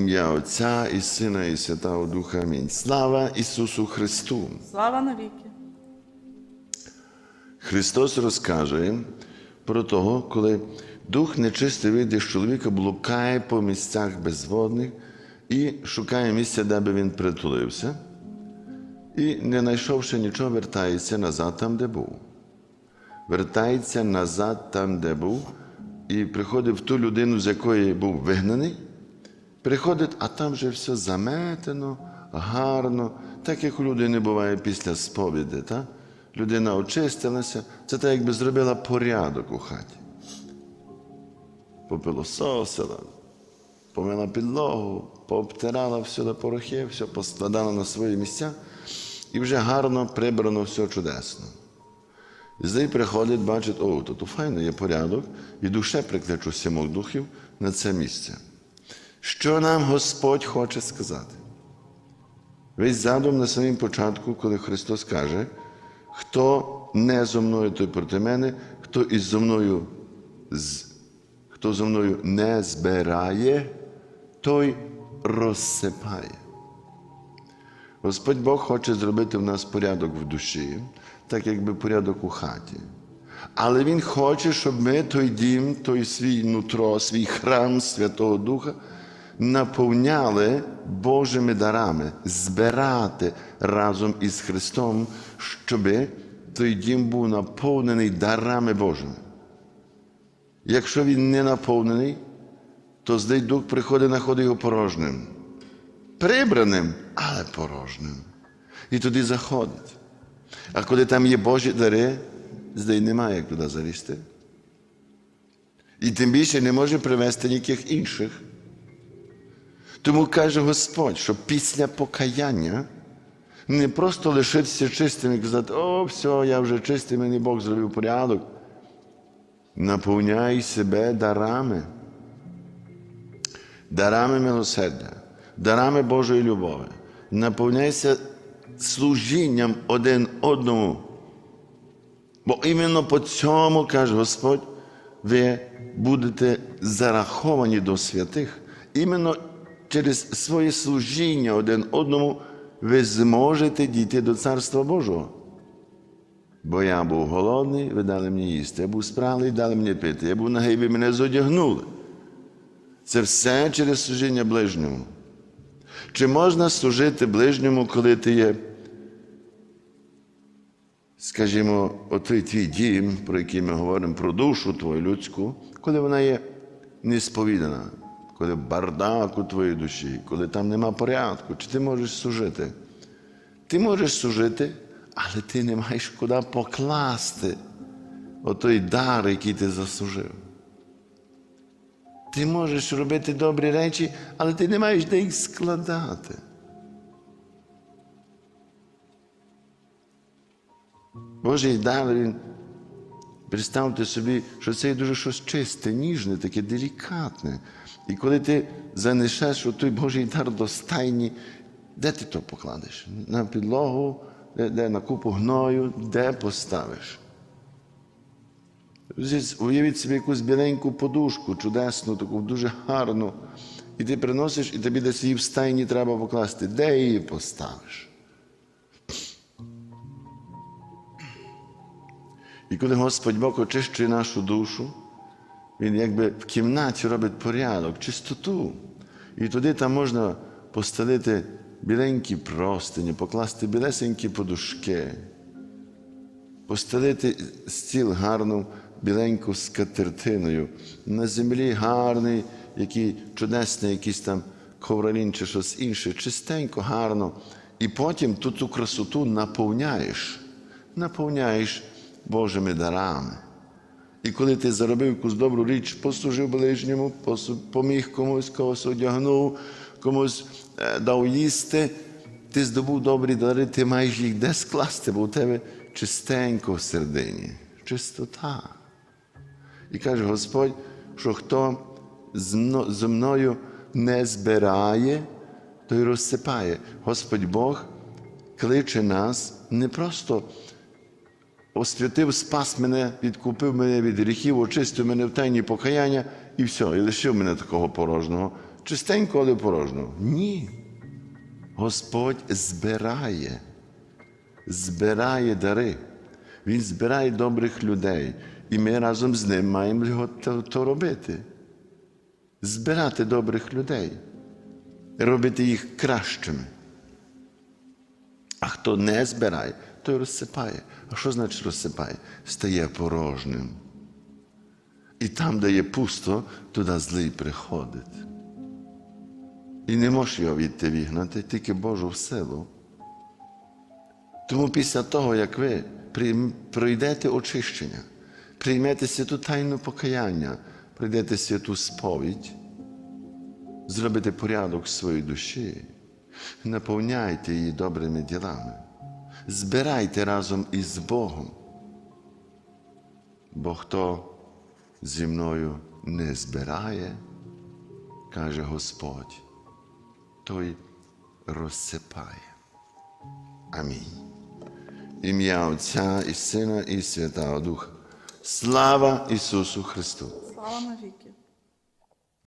Ім'я Отця і Сина, і Святого Духа. Амінь. Слава Ісусу Христу! Слава навіки. Христос розкаже про того, коли дух нечистий вийде з чоловіка, блукає по місцях безводних і шукає місця, де би він притулився, і, не знайшовши нічого, вертається назад там, де був. Вертається назад там, де був, і приходить в ту людину, з якої був вигнаний. Приходить, а там вже все заметено, гарно, так як у людини буває після сповіді. Та? Людина очистилася, це так, якби зробила порядок у хаті. Попилососила, помила підлогу, пообтирала все до порохи, все поскладала на свої місця і вже гарно прибрано все чудесно. І злий приходить, бачить, о, то тут файно є порядок, і душе прикличу сімох духів на це місце. Що нам Господь хоче сказати? Весь задум на самому початку, коли Христос каже, хто не зо мною, той проти мене, хто із зо мною, з- хто зо мною не збирає, той розсипає. Господь Бог хоче зробити в нас порядок в душі, так якби порядок у хаті. Але Він хоче, щоб ми той дім, той свій нутро, свій храм Святого Духа наповняли Божими дарами, збирати разом із Христом, щоб той дім був наповнений дарами Божими. Якщо він не наповнений, то злий дух приходить, знаходить його порожним прибраним, але порожним. І туди заходить. А коли там є Божі дари, здай немає як туди залізти. І тим більше не може привести ніяких інших. Тому каже Господь, що після покаяння не просто лишитися чистим і казати, о, все, я вже чистий, мені Бог зробив порядок. Наповняй себе дарами дарами милосердя, дарами Божої любові. Наповняйся служінням один одному. Бо іменно по цьому, каже Господь, ви будете зараховані до святих. Іменно через своє служіння один одному ви зможете дійти до Царства Божого. Бо я був голодний, ви дали мені їсти, я був спраглий, дали мені пити, я був нагий, ви мене зодягнули. Це все через служіння ближньому. Чи можна служити ближньому, коли ти є, скажімо, отой твій дім, про який ми говоримо, про душу твою людську, коли вона є несповідана, коли бардак у твоїй душі, коли там нема порядку, чи ти можеш служити? Ти можеш служити, але ти не маєш куди покласти отой дар, який ти заслужив. Ти можеш робити добрі речі, але ти не маєш де їх складати. Божий дар, він, представте собі, що це є дуже щось чисте, ніжне, таке делікатне. І коли ти занесеш той Божий дар до стайні, де ти то покладеш? На підлогу, де, де на купу гною, де поставиш? Уявіть собі якусь біленьку подушку, чудесну, таку дуже гарну. І ти приносиш, і тобі десь її в стайні треба покласти. Де її поставиш? І коли Господь Бог очищує нашу душу, Він якби в кімнаті робить порядок, чистоту. І туди там можна постелити біленькі простині, покласти білесенькі подушки постелити стіл гарну біленьку скатертиною. На землі гарний, який чудесний, якийсь там ковролін чи щось інше, чистенько, гарно. І потім ту ту красоту наповняєш, наповняєш Божими дарами. І коли ти заробив якусь добру річ, послужив ближньому, поміг комусь, когось одягнув, комусь дав їсти, ти здобув добрі дари, ти маєш їх де скласти, бо у тебе чистенько в середині, чистота. І каже Господь, що хто з мно- зо мною не збирає, той розсипає. Господь Бог кличе нас не просто освятив, спас мене, відкупив мене від гріхів, очистив мене в тайні покаяння і все, і лишив мене такого порожнього. чистенько, але порожньо. Ні. Господь збирає, збирає дари. Він збирає добрих людей. І ми разом з ним маємо його то, то робити. Збирати добрих людей, робити їх кращими. А хто не збирає, той розсипає. А що значить розсипає? Стає порожнім. І там, де є пусто, туди злий приходить. І не можеш його відти вігнати, тільки Божу силу. Тому після того, як ви пройдете очищення, приймете святу тайну покаяння, пройдете святу сповідь, зробите порядок в своїй душі, наповняйте її добрими ділами, збирайте разом із Богом. Бо хто зі мною не збирає, каже Господь, той розсипає. Амінь. Ім'я Отця і Сина, і Святого Духа. Слава Ісусу Христу! Слава навіки.